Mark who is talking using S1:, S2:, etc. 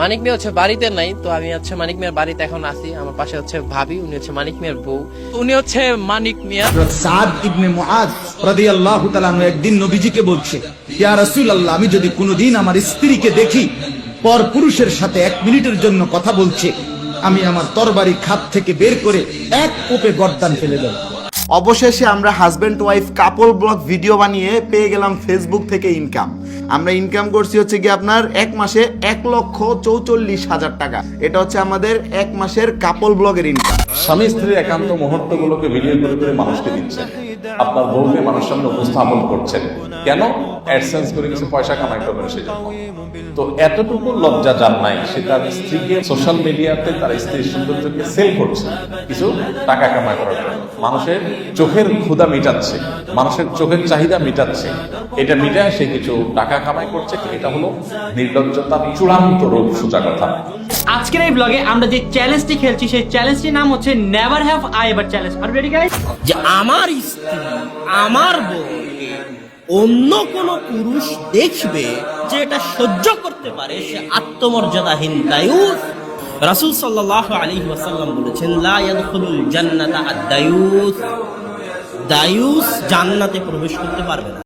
S1: মানিক মিয়া হচ্ছে বাড়িতে নাই, তো আমি হচ্ছে মানিক মিয়ার বাড়িতে এখন আসি আমার পাশে হচ্ছে ভাবি, উনি হচ্ছে মানিক মিয়ার বউ। উনি হচ্ছে মানিক মিয়া।
S2: সাদ ইবনে মুআজ রাদিয়াল্লাহু তাআলা একদিন নবীজিকে বলছে, ইয়া রাসূলুল্লাহ, আমি যদি কোনোদিন আমার স্ত্রীকে দেখি, পর পুরুষের সাথে এক মিনিটের জন্য কথা বলছে, আমি আমার তরবারি খাত থেকে বের করে এক কোপে গর্দান ফেলে দেব।
S3: অবশেষে আমরা husband wife couple blog video বানিয়ে পেয়ে গেলাম ফেসবুক থেকে ইনকাম আমরা ইনকাম করছি হচ্ছে কি আপনার এক মাসে এক লক্ষ চৌচল্লিশ হাজার টাকা। এটা হচ্ছে আমাদের এক মাসের কাপল ব্লগের ইনকাম
S4: স্বামী স্ত্রীর একান্ত মুহূর্তগুলোকে ভিডিও করে করে মানুষকে দিচ্ছেন। আপনার বউকে মানুষ সামনে উপস্থাপন করছেন। কেন? অ্যাডসেন্স করে কিছু পয়সা কামাই করবেন সেই তো এতটুকু লজ্জা যার নাই, সে তার স্ত্রীকে সোশ্যাল মিডিয়াতে তার স্ত্রীর সৌন্দর্যকে সেল করছে। কিছু টাকা কামাই করার জন্য। মানুষের চোখের ক্ষুধা মিটাচ্ছে মানুষের চোখের চাহিদা মিটাচ্ছে। এটা মিটায় সে কিছু টাকা কামাই করছে এটা হলো নির্লজ্জতার চূড়ান্ত রূপ সোজা কথা।
S5: আজকের এই ব্লগে আমরা যে চ্যালেঞ্জটি খেলছি সেই চ্যালেঞ্জটির নাম হচ্ছে never have I ever challenge R ready guys
S6: যে আমার স্ত্রী আমার বউকে অন্য কোন পুরুষ দেখবে যে এটা সহ্য করতে পারে সে আত্মমর্যাদাহীন দায়ুস। রাসূল সাল্লাহ আলী ওয়াসাল্লাম বলেছেন লা জান্নাতা আদ-দায়ুস। দায়ুস জান্নাতে প্রবেশ করতে পারবে না।